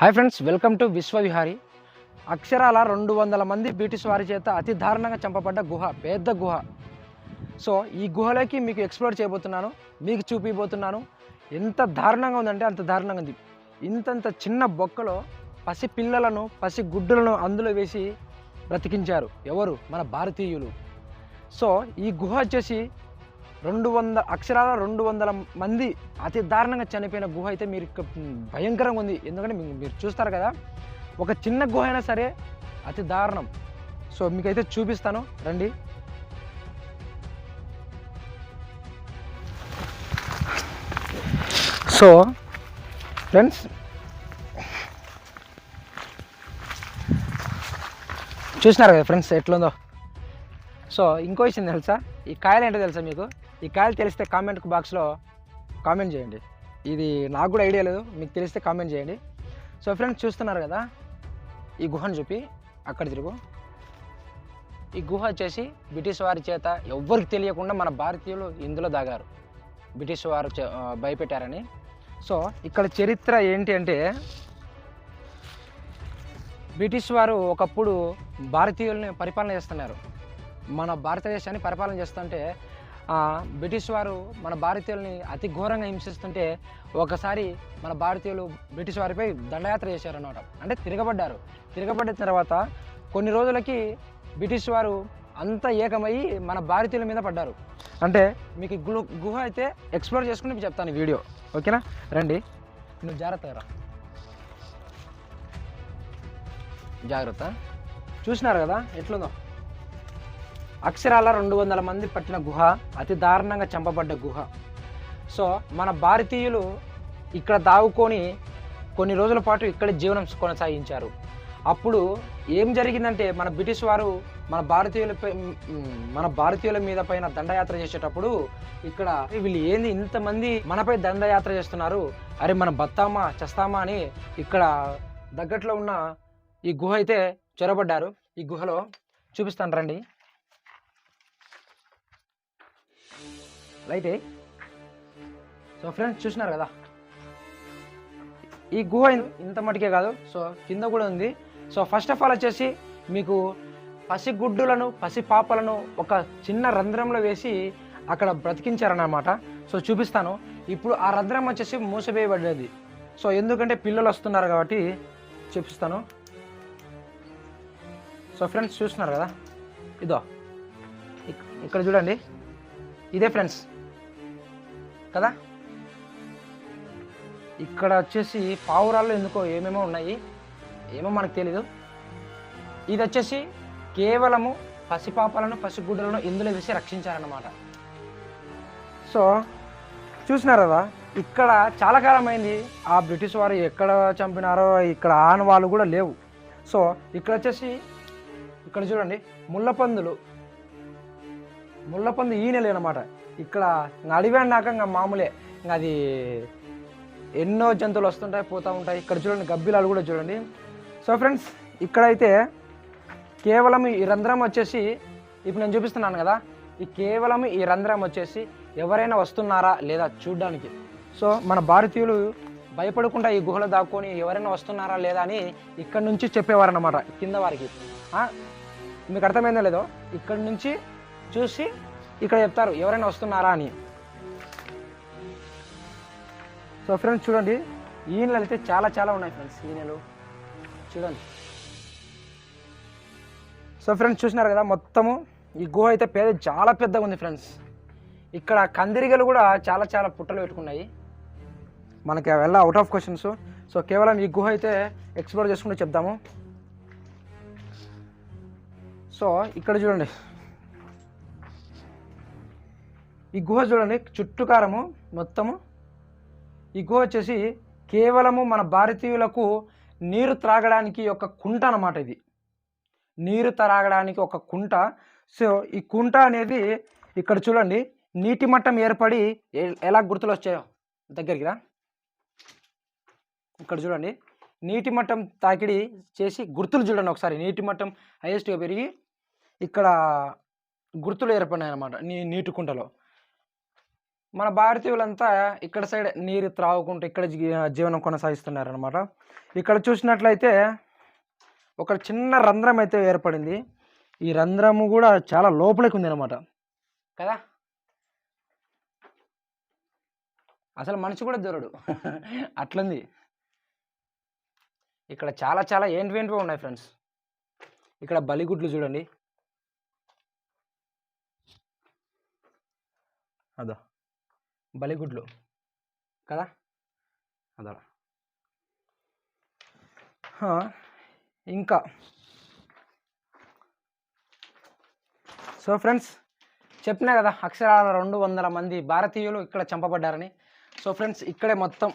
Hi friends welcome to Vishwavihari. అక్షరాల రెండు వందల మంది బ్రిటిష్ వారి చేత అతి దారుణంగా చంపబడ్డ గుహ పెద్ద గుహ. సో ఈ గుహలోకి మీకు ఎక్స్ప్లోర్ చేయబోతున్నాను మీకు చూపిపోతున్నాను ఎంత దారుణంగా ఉందంటే అంత దారుణంగా ఉంది. ఇంతంత చిన్న బొక్కలో పసి పిల్లలను పసి గుడ్డులను అందులో వేసి బ్రతికించారు ఎవరు? మన భారతీయులు. సో ఈ గుహ వచ్చేసి రెండు వంద అక్షరాల రెండు వందల మంది అతి దారుణంగా చనిపోయిన గుహ అయితే మీరు భయంకరంగా ఉంది. ఎందుకంటే మీరు చూస్తారు కదా ఒక చిన్న గుహ అయినా సరే అతి దారుణం. సో మీకైతే చూపిస్తాను. రండి. సో ఫ్రెండ్స్ చూసినారు కదా ఫ్రెండ్స్ ఎట్లుందో? సో ఇంకో విషయం తెలుసా? ఈ కాయలు ఏంటో తెలుసా మీకు? ఈ కాయలు తెలిస్తే కామెంట్ బాక్స్లో కామెంట్ చేయండి. ఇది నాకు కూడా ఐడియా లేదు మీకు తెలిస్తే కామెంట్ చేయండి. సో ఫ్రెండ్స్ చూస్తున్నారు కదా ఈ గుహను చూపి అక్కడ తిరుగు. ఈ గుహ వచ్చేసి బ్రిటిష్ వారి చేత ఎవ్వరికి తెలియకుండా మన భారతీయులు ఇందులో దాగారు. బ్రిటిష్ వారు చే- భయపెట్టారని. సో ఇక్కడ చరిత్ర ఏంటి అంటే బ్రిటిష్ వారు ఒకప్పుడు భారతీయుల్ని పరిపాలన చేస్తున్నారు. మన భారతదేశాన్ని పరిపాలన చేస్తుంటే బ్రిటిష్ వారు మన భారతీయుల్ని అతి ఘోరంగా హింసిస్తుంటే ఒకసారి మన భారతీయులు బ్రిటిష్ వారిపై దండయాత్ర చేశారన్నమాట. అంటే తిరగబడ్డారు. తిరగబడిన తర్వాత కొన్ని రోజులకి బ్రిటిష్ వారు అంతా ఏకమయ్యి మన భారతీయుల మీద పడ్డారు. అంటే మీకు గుహ గుహ అయితే ఎక్స్ప్లోర్ చేసుకుని మీకు చెప్తాను వీడియో. ఓకేనా? రండి. నువ్వు జాగ్రత్తగా జాగ్రత్త. చూసినారు కదా? ఎట్లుందో? అక్షరాల రెండు వందల మంది పట్టిన గుహ అతి దారుణంగా చంపబడ్డ గుహ. సో మన భారతీయులు ఇక్కడ దావుకొని కొన్ని రోజుల పాటు ఇక్కడ జీవనం కొనసాగించారు. అప్పుడు ఏం జరిగిందంటే మన బ్రిటిష్ వారు మన భారతీయులపై మన భారతీయుల మీద పైన దండయాత్ర చేసేటప్పుడు ఇక్కడ వీళ్ళు ఏంది ఇంతమంది మనపై దండయాత్ర చేస్తున్నారు? అరే మనం బతామా చస్తామా అని ఇక్కడ దగ్గట్లో ఉన్న ఈ గుహ అయితే చొరబడ్డారు. ఈ గుహలో చూపిస్తాను రండి. లైట్. సో ఫ్రెండ్స్ చూసినారు కదా? ఈ గుహ ఇంత మటుకే కాదు. సో కింద కూడా ఉంది. సో ఫస్ట్ ఆఫ్ ఆల్ వచ్చేసి మీకు పసి గుడ్డులను పసి పాపలను ఒక చిన్న రంధ్రంలో వేసి అక్కడ బ్రతికించారనమాట సో చూపిస్తాను. ఇప్పుడు ఆ రంధ్రం వచ్చేసి మూసివేయబడ్డది. సో ఎందుకంటే పిల్లలు వస్తున్నారు కాబట్టి చూపిస్తాను. సో ఫ్రెండ్స్ చూస్తున్నారు కదా? ఇదో. ఇక్కడ చూడండి. ఇదే ఫ్రెండ్స్. కదా? ఇక్కడ వచ్చేసి పావురాల్లో ఎందుకో ఏమేమో ఉన్నాయి? ఏమో మనకు తెలీదు. ఇది వచ్చేసి కేవలము పసిపాపలను పసిగుడ్డలను ఇందులో వేసి రక్షించారన్నమాట. సో చూసినారు కదా ఇక్కడ చాలా కాలమైంది. ఆ బ్రిటిష్ వారు ఎక్కడ చంపినారో ఇక్కడ ఆన వాళ్ళు కూడా లేవు. సో ఇక్కడ వచ్చేసి ఇక్కడ చూడండి ముళ్ళపందులు ముళ్ళపందు ఈనెలు అనమాట ఇక్కడ నడివేండాక ఇంకా మామూలే. ఇంకా అది ఎన్నో జంతువులు వస్తుంటాయి పోతూ ఉంటాయి. ఇక్కడ చూడండి గబ్బిలాలు కూడా చూడండి. సో ఫ్రెండ్స్ ఇక్కడైతే కేవలం ఈ రంధ్రం వచ్చేసి ఇప్పుడు నేను చూపిస్తున్నాను కదా ఈ కేవలం ఈ రంధ్రం వచ్చేసి ఎవరైనా వస్తున్నారా లేదా చూడడానికి? సో మన భారతీయులు భయపడకుండా ఈ గుహలో దాక్కొని ఎవరైనా వస్తున్నారా లేదా అని ఇక్కడ నుంచి చెప్పేవారన్నమాట కింద వారికి. మీకు అర్థమైందో లేదో? ఇక్కడి నుంచి చూసి ఇక్కడ చెప్తారు ఎవరైనా వస్తున్నారా అని. సో ఫ్రెండ్స్ చూడండి ఈనెలు అయితే చాలా చాలా ఉన్నాయి ఫ్రెండ్స్ ఈనెలు చూడండి. సో ఫ్రెండ్స్ చూసినారు కదా మొత్తము ఈ గుహ అయితే పేద చాలా పెద్దగా ఉంది ఫ్రెండ్స్ ఇక్కడ కందిరిగలు కూడా చాలా చాలా పుట్టలు పెట్టుకున్నాయి. మనకి వెళ్ళ అవుట్ ఆఫ్ క్వశ్చన్స్ సో కేవలం ఈ గుహ అయితే ఎక్స్ప్లోర్ చేసుకుంటూ చెప్దాము. సో ఇక్కడ చూడండి. ఈ గుహ చూడండి చుట్టుకారము మొత్తము. ఈ గుహ వచ్చేసి కేవలము మన భారతీయులకు నీరు త్రాగడానికి ఒక కుంట అనమాట ఇది. నీరు త్రాగడానికి ఒక కుంట. సో ఈ కుంట అనేది ఇక్కడ చూడండి నీటి మట్టం ఏర్పడి ఎలా గుర్తులు వచ్చాయో దగ్గరికి రా. ఇక్కడ చూడండి నీటి మట్టం తాకిడి చేసి గుర్తులు చూడండి ఒకసారి. నీటి మట్టం హైయెస్ట్గా పెరిగి ఇక్కడ గుర్తులు ఏర్పడినాయి అన్నమాట నీ నీటి కుంటలో. మన భారతీయులంతా ఇక్కడ సైడ్ నీరు త్రాగుకుంటూ ఇక్కడ జీవనం కొనసాగిస్తున్నారు అనమాట ఇక్కడ చూసినట్లయితే ఒక చిన్న రంధ్రం అయితే ఏర్పడింది. ఈ రంధ్రము కూడా చాలా లోపలికి ఉంది అనమాట కదా? అసలు మనిషి కూడా దొరడు. అట్లుంది. ఇక్కడ చాలా చాలా ఏంటి ఏంటివి ఉన్నాయి ఫ్రెండ్స్? ఇక్కడ బలిగుడ్లు చూడండి. అదో. బలిగుడ్లు కదా? అదా ఇంకా. సో ఫ్రెండ్స్ చెప్పినా కదా అక్షరాల రెండు వందల మంది భారతీయులు ఇక్కడ చంపబడ్డారని. సో ఫ్రెండ్స్ ఇక్కడే మొత్తం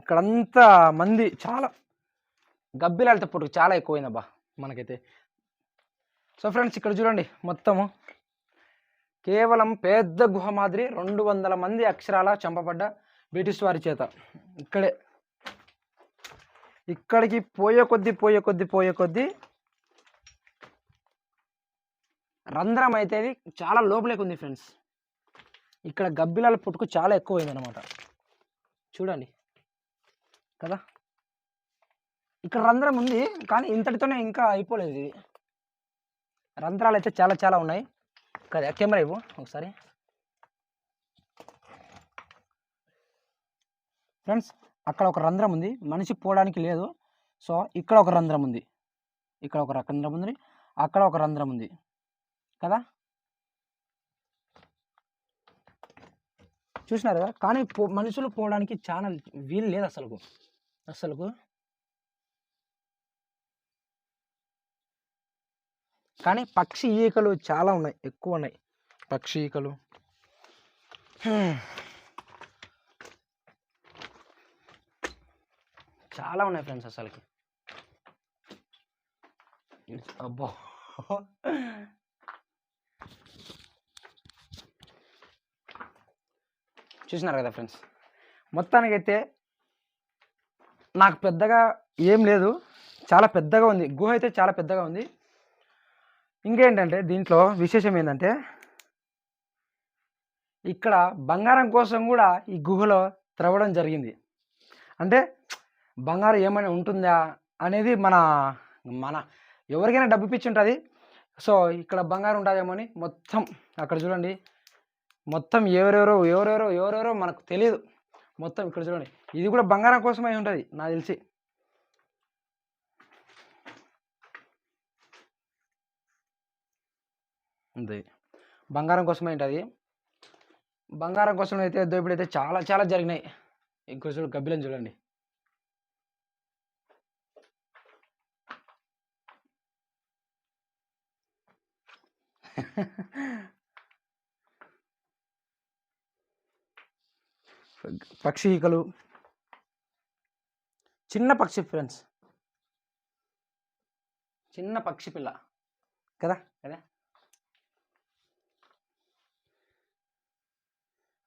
ఇక్కడంతా మంది చాలా గబ్బిలాలతో పుట్టుకు చాలా ఎక్కువైందబ్బా మనకైతే. సో ఫ్రెండ్స్ ఇక్కడ చూడండి మొత్తము. కేవలం పెద్ద గుహ మాదిరి రెండు వందల మంది అక్షరాల చంపబడ్డ బ్రిటిష్ వారి చేత. ఇక్కడే. ఇక్కడికి పోయే కొద్దీ పోయే కొద్దీ పోయే కొద్దీ రంధ్రం అయితే ఇది చాలా లోపలికి ఉంది ఫ్రెండ్స్. ఇక్కడ గబ్బిలాల పుట్టుకు చాలా ఎక్కువైంది అనమాట చూడండి. కదా? ఇక్కడ రంధ్రం ఉంది కానీ ఇంతటితోనే ఇంకా అయిపోలేదు ఇది. రంధ్రాలు అయితే చాలా చాలా ఉన్నాయి. కదా కెమెరా ఇవ్వు ఒకసారి. ఫ్రెండ్స్ అక్కడ ఒక రంధ్రం ఉంది. మనిషి పోవడానికి లేదు. సో ఇక్కడ ఒక రంధ్రం ఉంది. ఇక్కడ ఒక రంధ్రం ఉంది. అక్కడ ఒక రంధ్రం ఉంది. కదా? చూసినారు కదా? కానీ పో మనుషులు పోవడానికి చాలా వీలు లేదు అసలుకు. అసలుకు కానీ పక్షి ఈకలు చాలా ఉన్నాయి ఎక్కువ ఉన్నాయి. పక్షి ఈకలు. చాలా ఉన్నాయి ఫ్రెండ్స్ అసలుకి. అబ్బో. చూసినారు కదా ఫ్రెండ్స్? మొత్తానికైతే నాకు పెద్దగా ఏం లేదు. చాలా పెద్దగా ఉంది. గుహ అయితే చాలా పెద్దగా ఉంది. ఇంకేంటంటే దీంట్లో విశేషం ఏంటంటే ఇక్కడ బంగారం కోసం కూడా ఈ గుహలో త్రవ్వడం జరిగింది. అంటే బంగారం ఏమైనా ఉంటుందా అనేది మన మన ఎవరికైనా డబ్బు పిచ్చి ఉంటుంది. సో ఇక్కడ బంగారం ఉంటుందేమో అని మొత్తం అక్కడ చూడండి. మొత్తం ఎవరెవరో ఎవరెవరో ఎవరెవరో మనకు తెలియదు మొత్తం ఇక్కడ చూడండి. ఇది కూడా బంగారం కోసమై ఉంటుంది నాకు తెలిసి. ఉంది. బంగారం కోసమే ఉంటుంది బంగారం కోసం అయితే దోపిడీ అయితే చాలా చాలా జరిగినాయి. ఇంకో చూడు గబ్బిలం చూడండి. పక్షి ఈకలు. చిన్న పక్షి ఫ్రెండ్స్. చిన్న పక్షి పిల్ల. కదా? కదా?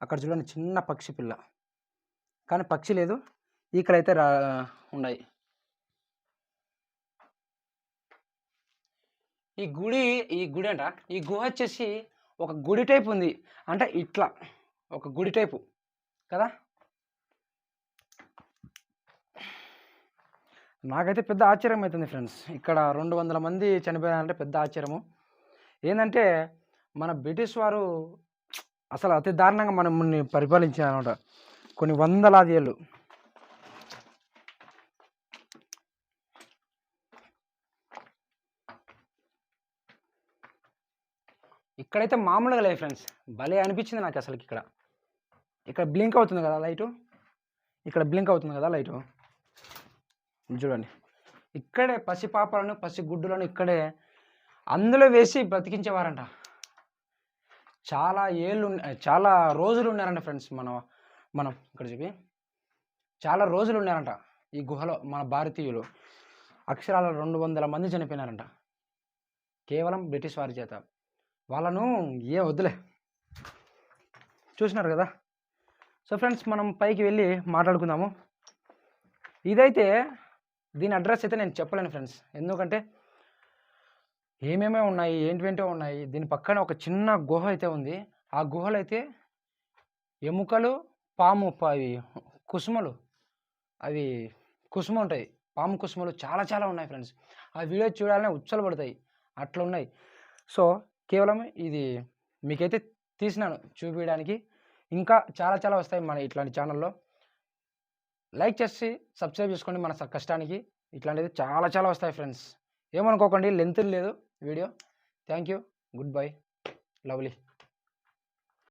అక్కడ చూడండి చిన్న పక్షి పిల్ల. కానీ పక్షి లేదు. ఈకలైతే రా ఉన్నాయి. ఈ గుడి ఈ గుడి అంట ఈ గుహ వచ్చేసి ఒక గుడి టైప్ ఉంది. అంటే ఇట్లా ఒక గుడి టైపు. కదా? నాకైతే పెద్ద ఆశ్చర్యం అవుతుంది ఫ్రెండ్స్. ఇక్కడ రెండు వందల మంది చనిపోయారంటే పెద్ద ఆశ్చర్యము. ఏంటంటే మన బ్రిటిష్ వారు అసలు అతి దారుణంగా మనల్ని పరిపాలించారు అనమాట కొన్ని వందలాది ఏళ్ళు. ఇక్కడైతే మామూలుగా లేదు ఫ్రెండ్స్. భలే అనిపించింది నాకు అసలుకి ఇక్కడ. ఇక్కడ బ్లింక్ అవుతుంది కదా లైటు? ఇక్కడ బ్లింక్ అవుతుంది కదా లైటు? చూడండి. ఇక్కడే పసి పాపలను పసి గుడ్డులను ఇక్కడే అందులో వేసి బ్రతికించేవారంట. చాలా ఏళ్ళు చాలా రోజులు ఉన్నారంట ఫ్రెండ్స్ మనం మనం ఇక్కడ చెప్పి. చాలా రోజులు ఉన్నారంట ఈ గుహలో మన భారతీయులు. అక్షరాల రెండు వందల మంది చనిపోయినారంట. కేవలం బ్రిటిష్ వారి చేత. వాళ్ళను ఏ వద్దులే. చూసినారు కదా? సో ఫ్రెండ్స్ మనం పైకి వెళ్ళి మాట్లాడుకుందాము. ఇదైతే దీని అడ్రస్ అయితే నేను చెప్పలేను ఫ్రెండ్స్. ఎందుకంటే ఏమేమో ఉన్నాయి ఏంటివేంటో ఉన్నాయి. దీని పక్కన ఒక చిన్న గుహ అయితే ఉంది. ఆ గుహలు అయితే ఎముకలు పాము అవి కుసుమలు. అవి కుసుమ ఉంటాయి. పాము కుసుమలు చాలా చాలా ఉన్నాయి ఫ్రెండ్స్. ఆ వీడియో చూడాలనే ఉచ్చలు పడతాయి. అట్లా ఉన్నాయి సో కేవలం ఇది మీకైతే తీసినాను చూపించడానికి ఇంకా చాలా చాలా వస్తాయి మన ఇట్లాంటి ఛానల్లో. లైక్ చేసి సబ్స్క్రైబ్ చేసుకోండి మన కష్టానికి. ఇట్లాంటివి చాలా చాలా వస్తాయి ఫ్రెండ్స్. ఏమనుకోకండి లెంత్ లేదు video thank you good bye lovely